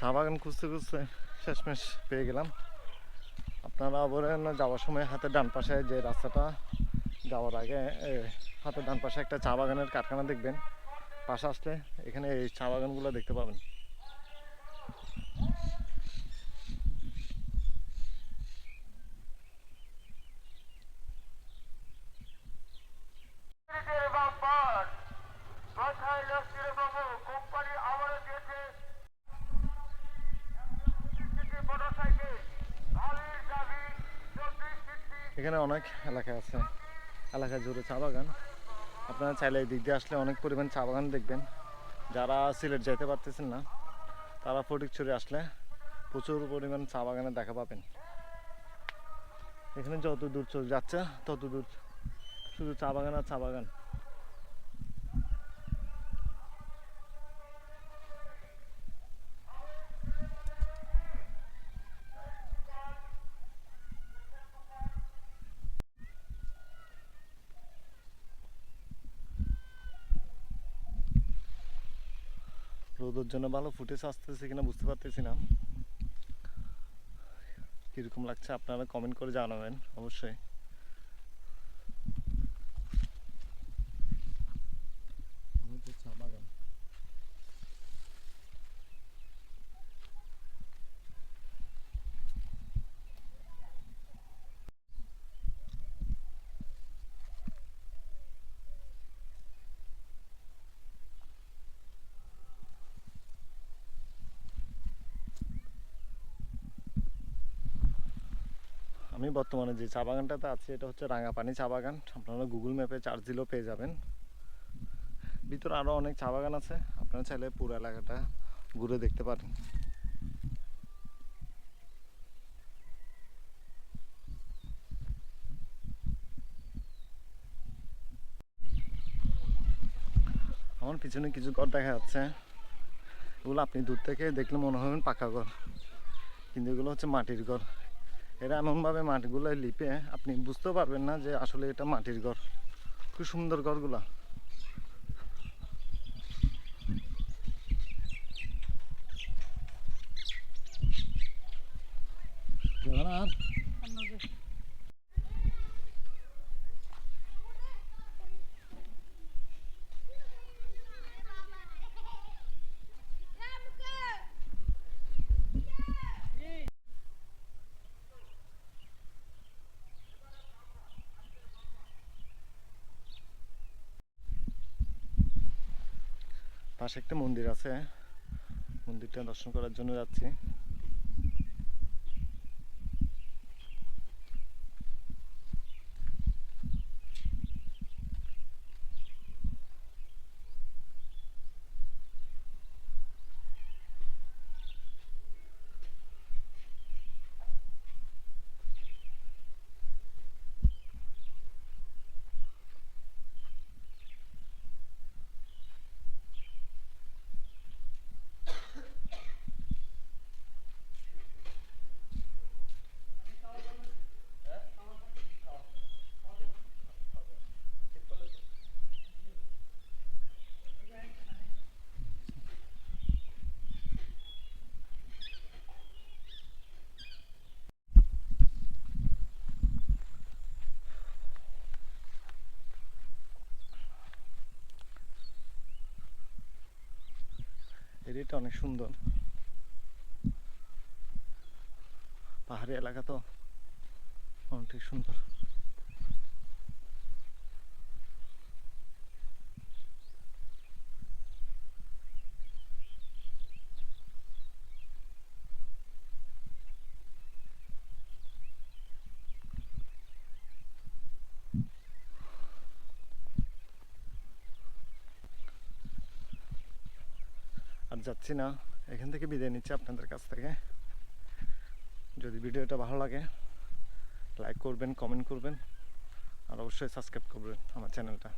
চা বাগান খুঁজতে খুঁজতে শেষমেশ পেয়ে গেলাম। আপনারা বলেন যাওয়ার সময় হাতে ডান পাশে যে রাস্তাটা যাওয়ার আগে হাতে ডান পাশে একটা চা বাগানের কারখানা দেখবেন। পাশে আসলে এখানে এই চা বাগানগুলো দেখতে পাবেন। এখানে অনেক এলাকা আছে। এলাকা জুড়ে চা বাগান। আপনারা চাইলে এই দিক দিয়ে আসলে অনেক পরিমাণ চা বাগান দেখবেন। যারা সিলেট যেতে পারতেছেন না, তারা ফটিকছড়ি আসলে প্রচুর পরিমাণ চা বাগানে দেখা পাবেন। এখানে যত দূর চোখ যাচ্ছে তত দূর শুধু চা বাগান আর চা বাগান। রোদের জন্য ভালো ফুটেজ আসতেছে কিনা বুঝতে পারতেছি না। কীরকম লাগছে আপনারা কমেন্ট করে জানাবেন, অবশ্যই আমাদের চা বাগান আমি বর্তমানে যে চা বাগানটাতে আছি, এটা হচ্ছে রাঙাপানি চা বাগান। আপনারা গুগল ম্যাপে চার্জ দিলেও পেয়ে যাবেন। ভিতরে আরও অনেক চা বাগান আছে। আপনারা চাইলে পুরো এলাকাটা ঘুরে দেখতে পারেন। আমার পিছনে কিছু ঘর দেখা যাচ্ছে। এগুলো আপনি দূর থেকে দেখলে মনে হবেন পাকা ঘর। কিন্তু এগুলো হচ্ছে মাটির ঘর। এরা এমনভাবে মাটিগুলো লিপে আপনি বুঝতেও পারবেন না যে আসলে এটা মাটির ঘর। খুব সুন্দর ঘরগুলা। পাশে একটা মন্দির আছে। মন্দিরটা দর্শন করার জন্য যাচ্ছি। এরিয়াটা অনেক সুন্দর। পাহাড়ি এলাকা তো অনেক সুন্দর। যাচ্ছি না। এখান থেকে বিদায় নিচ্ছি আপনাদের কাছ থেকে। যদি ভিডিওটা ভালো লাগে লাইক করবেন কমেন্ট করবেন, আর অবশ্যই সাবস্ক্রাইব করবেন আমার চ্যানেলটা